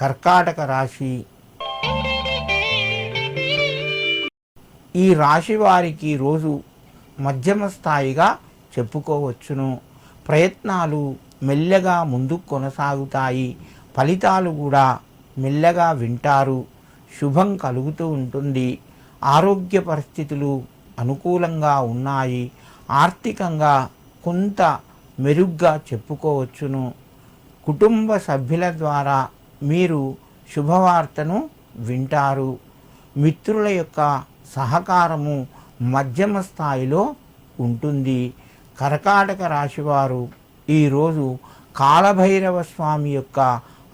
కర్కాటక రాశి. ఈ రాశి వారికి రోజు మధ్యమ స్థాయిగా చెప్పుకోవచ్చును. ప్రయత్నాలు మెల్లగా ముందుకు కొనసాగుతాయి. ఫలితాలు కూడా మెల్లగా వింటారు. శుభం కలుగుతూ ఉంటుంది. ఆరోగ్య పరిస్థితులు అనుకూలంగా ఉన్నాయి. ఆర్థికంగా కొంత మెరుగ్గా చెప్పుకోవచ్చును. కుటుంబ సభ్యుల ద్వారా మీరు శుభవార్తను వింటారు. మిత్రుల యొక్క సహకారము మధ్యమ స్థాయిలో ఉంటుంది. కర్కాటక రాశివారు ఈరోజు కాలభైరవ స్వామి యొక్క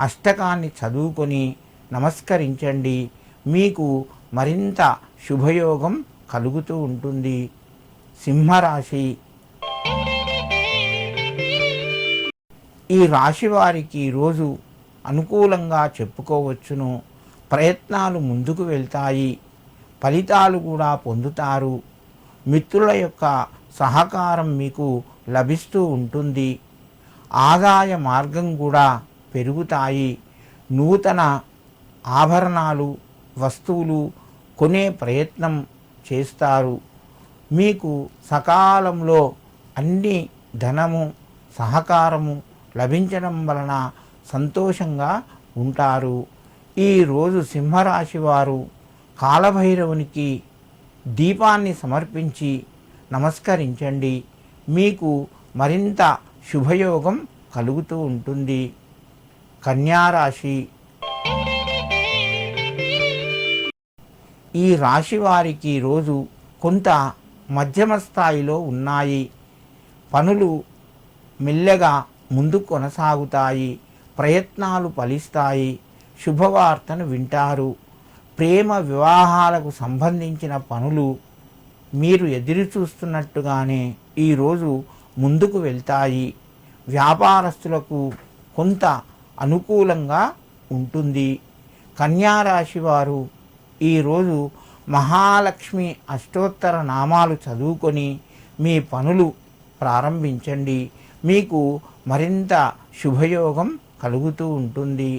అష్టకాన్ని చదువుకొని నమస్కరించండి. మీకు మరింత శుభయోగం కలుగుతూ ఉంటుంది. సింహరాశి. ఈ రాశి వారికి రోజు అనుకూలంగా చెప్పుకోవచ్చును. ప్రయత్నాలు ముందుకు వెళ్తాయి. ఫలితాలు కూడా పొందుతారు. మిత్రుల యొక్క సహకారం మీకు లభిస్తూ ఉంటుంది. ఆదాయ మార్గం కూడా పెరుగుతాయి. నూతన ఆభరణాలు వస్తువులు కొనే ప్రయత్నం చేస్తారు. మీకు సకాలంలో అన్ని ధనము సహకారము లభించడం వలన సంతోషంగా ఉంటారు. ఈరోజు సింహరాశి వారు కాలభైరవునికి దీపాన్ని సమర్పించి నమస్కరించండి. మీకు మరింత శుభయోగం కలుగుతూ ఉంటుంది. కన్యారాశి. ఈ రాశి వారికి రోజు కొంత మధ్యమ స్థాయిలో ఉన్నాయి. పనులు మెల్లగా ముందు కొనసాగుతాయి. ప్రయత్నాలు ఫలిస్తాయి. శుభవార్తను వింటారు. ప్రేమ వివాహాలకు సంబంధించిన పనులు మీరు ఎదురు చూస్తున్నట్టుగానే ఈరోజు ముందుకు వెళ్తాయి. వ్యాపారస్తులకు కొంత అనుకూలంగా ఉంటుంది. కన్యారాశి వారు ఈరోజు మహాలక్ష్మి అష్టోత్తర నామాలు చదువుకొని మీ పనులు ప్రారంభించండి. మీకు మరింత శుభయోగం కలుగుతూ ఉంటుంది.